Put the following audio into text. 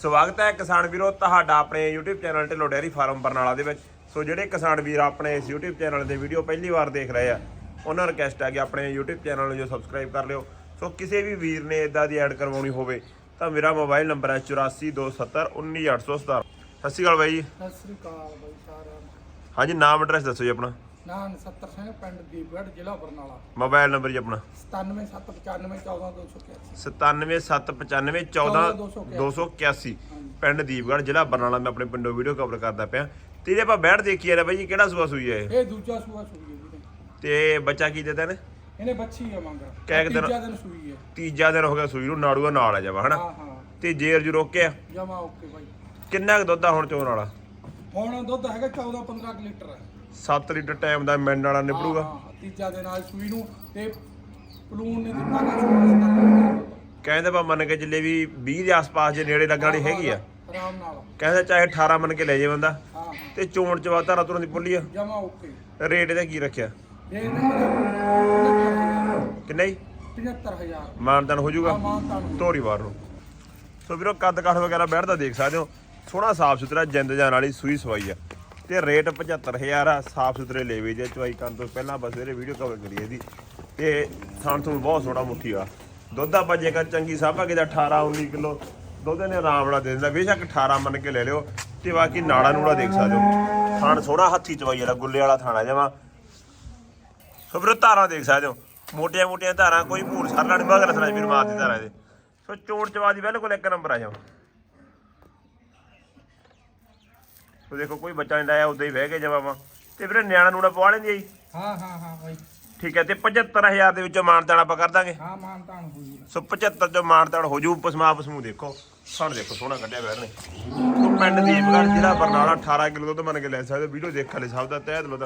ਸਵਾਗਤ ਹੈ ਕਿਸਾਨ ਵੀਰੋ ਤੁਹਾਡਾ ਆਪਣੇ YouTube channel Dhillon dairy farm Barnala ਦੇ ਵਿੱਚ। ਸੋ ਜਿਹੜੇ ਕਿਸਾਨ ਵੀਰ ਆਪਣੇ ਇਸ YouTube ਚੈਨਲ ਦੇ ਵੀਡੀਓ ਪਹਿਲੀ ਵਾਰ ਦੇਖ ਰਹੇ ਆ, ਉਹਨਾਂ ਨੂੰ ਰਿਕਵੈਸਟ ਹੈ ਕਿ ਆਪਣੇ YouTube ਚੈਨਲ ਨੂੰ ਜੋ ਸਬਸਕ੍ਰਾਈਬ ਕਰ ਲਿਓ। ਸੋ ਕਿਸੇ ਵੀ ਵੀਰ ਨੇ ਇਦਾਂ ਦੀ ਐਡ ਕਰਵਾਉਣੀ ਹੋਵੇ, ਤਾਂ ਮੇਰਾ ਮੋਬਾਈਲ ਨੰਬਰ ਹੈ 8427191817 ਸਤਿ ਸ਼੍ਰੀ ਅਕਾਲ ਬਾਈ ਜੀ। ਸਤਿ ਸ੍ਰੀ ਅਕਾਲ ਬਾਈ ਸਾਰਿਆਂ ਨੂੰ। ਹਾਂਜੀ ਨਾਮ ਐਡਰੈਸ ਦੱਸੋ ਜੀ ਆਪਣਾ। ਨਾਮ 70 ਸਿੰਘ ਪਿੰਡ ਦੀਪਗੜ੍ਹ ਜ਼ਿਲ੍ਹਾ ਬਰਨਾਲਾ। ਮੋਬਾਈਲ ਨੰਬਰ ਜੀ ਆਪਣਾ। 9779414281 9779144281 ਪਿੰਡ ਦੀਪਗੜ੍ਹ ਜ਼ਿਲ੍ਹਾ ਬਰਨਾਲਾ ਮੈਂ ਆਪਣੇ ਪਿੰਡੋਂ ਵੀਡੀਓ ਕਵਰ ਕਰਦਾ ਪਿਆ। ਤੇ ਜੇ ਆਪਾਂ ਬੈਠ ਦੇਖੀਏ ਨਾ ਬਾਈ ਜੀ ਕਿਹੜਾ ਸੂਆ ਸੂਈ ਹੈ ਇਹ? ਦੂਜਾ ਸੂਆ ਸੂਈ ਹੈ ਤੇ ਬੱਚਾ ਕੀ ਦਿੱਤਾ ਨੇ ਇਹਨੇ ਬੱਚੀ ਆ ਮੰਗਾ। ਕਹਿ ਕੇ ਦਿਨ- ਤੀਜਾ ਦਿਨ ਸੂਈ ਹੈ। ਤੀਜਾ ਦਿਨ ਹੋ ਗਿਆ ਸੂਈ ਨੂੰ ਨਾੜੂਆ ਨਾਲ ਆ ਜਾਵਾ ਹਨਾ? ਤੇ ਜੇਰ ਜੂ ਰੋਕਿਆ ਜਮਾ ਓਕੇ ਬਾਈ। ਕਿੰਨਾ ਕੁ ਦੁੱਧ ਆ ਹੁਣ ਚੋਣ ਵਾਲਾ? ਹੁਣ ਦੁੱਧ ਹੈਗਾ 14 15 ਕੁ ਲੀਟਰ ਹੈ। 7 ਲੀਟਰ ਟਾਈਮ ਦਾ ਮਿੰਡ ਵਾਲਾ ਹਾਂ, ਹਾਂ, ਤੀਜਾ ਦਿਨ ਆਜ ਸੂਈ ਨੂੰ ਤੇ ਪਲੂਨ ਨੇ ਦਿੱਤਾ ਸੂਆ ਕਹਿੰਦੇ ਬਾ ਮੰਨ ਕੇ ਚੱਲੇ ਵੀ 20 ਦੇ ਆਸ-ਪਾਸ ਜੇ ਨੇੜੇ ਲੱਗਣ ਵਾਲੀ ਹੈਗੀ ਆ। ਆਰਾਮ ਨਾਲ। ਕਹਿੰਦੇ ਚਾਹੇ 18 ਮੰਨ ਕੇ ਲੈ ਜੇ ਬੰਦਾ। ਹਾਂ ਹਾਂ। ਤੇ ਚੋਣ ਚਵਾ ਧਾਰਾ ਤੁਰਾਂ ਦੀ ਪੁੱਲੀ ਆ। ਜਮਾ ਓਕੇ। ਰੇਟ ਇਹਦਾ ਕੀ ਰੱਖਿਆ? ਇਹ ਨਾ ਕਿੰਨਾ ਹੀ 75000 ਮਾਨਦਾਨ ਹੋ ਜਾਊਗਾ। ਧੋਰੀ ਵਾਰ ਨੂੰ। ਸੋ ਵੀਰੋ ਕੱਦ ਕਾਠ ਵਗੈਰਾ ਬੈਠਦਾ ਦੇਖ ਸਕਦੇ ਹੋ। ਸੋਹਣਾ ਸਾਫ਼ ਸੁਥਰਾ ਜਿੰਦ ਜਾਨ ਵਾਲੀ ਸੂਈ ਸਵਾਈ ਆ। ਤੇ ਰੇਟ 75000 ਆ, ਸਾਫ਼ ਸੁਥਰੇ ਲੇਵੇ ਜੇ ਚਵਾਈ ਕਰਨ ਤੋਂ ਪਹਿਲਾਂ ਬਸ ਇਹਦੇ ਵੀਡੀਓ ਕਵਰ ਕਰੀਏ ਦੀ ਤੇ ਥਾਣ ਤੋਂ ਬਹੁਤ ਸੋਹਣਾ ਮੁੱਠੀ ਆ। ਦੁੱਧ ਆਪਾਂ ਜੇਕਰ ਚੰਗੀ ਸਾਭਾ ਕਿਦਾ 18 19 ਕਿਲੋ ਦੁੱਧ ਨੇ ਆਰਾਮ ਨਾਲ ਦੇ ਦਿੰਦਾ। ਬੇਸ਼ੱਕ 18 ਮੰਨ ਕੇ ਲੈ ਲਿਓ ਤੇ ਬਾਕੀ ਨਾੜਾ ਨੂੜਾ ਦੇਖ ਸਕਦੇ ਹੋ। ਥਾਣ ਸੋਹਣਾ ਹੱਥੀ ਚਵਾਈ ਵਾਲਾ, ਗੁੱਲੇ ਵਾਲਾ ਥਾਣਾ ਜਮਾ। ਸੋ ਵੀਰੋ, ਧਾਰਾਂ ਦੇਖ ਸਕਦੇ ਹੋ। ਮੋਟੀਆਂ ਮੋਟੀਆਂ ਧਾਰਾਂ, ਕੋਈ ਭੂਰ ਸਰਲਾ ਨਹੀਂ ਮਗਰ ਰਸਣਾ ਵੀਰ ਮਾਰਦੀ ਧਾਰਾਂ ਇਹਦੇ। ਸੋ ਚੋੜ ਚਵਾ ਦੀ, ਬਿਲਕੁਲ ਇੱਕ ਨੰਬਰ ਆ ਜਾ ਸੋ ਦੇਖੋ ਕੋਈ ਬੱਚਾ ਨਹੀਂ ਲਾਇਆ ਉਦਾਂ ਹੀ ਬਹਿ ਕੇ ਜਵਾਬਾਂ ਤੇ ਵੀਰੇ ਨਿਆਣਾ ਨੂੜਾ ਪਵਾ ਲੈਂਦੀ ਜੀ? ਹਾਂ ਹਾਂ ਹਾਂ ਬਾਈ। ਠੀਕ ਹੈ ਤੇ 75000 ਦੇ ਵਿੱਚੋਂ ਮਾਨਤਾਨ ਆਪਾਂ ਕਰ ਦਾਂਗੇ? ਹਾਂ ਮਾਨਤਾ ਨੂੰ ਹੋਈ ਸੋ 75 ਚੋਂ ਮਾਨਤਾਨ ਹੋ ਜੂ। ਪਸਮਾ ਪਸਮੂ ਦੇਖੋ। ਸਣ ਦੇਖੋ ਸੋਹਣਾ ਕੱਢਿਆ ਬੈਰ ਨੇ। ਤੋ ਪਿੰਡ ਦੀਪਗੜ੍ਹ ਜ਼ਿਲ੍ਹਾ ਬਰਨਾਲਾ 18 ਕਿਲੋ ਦੁੱਧ ਮੰਨ ਕੇ ਲੈ ਸਕਦੇ ਵੀਡੀਓ ਦੇਖ ਲੈ ਸਭ ਦਾ ਤਹਿ ਦਿਲੋਂ।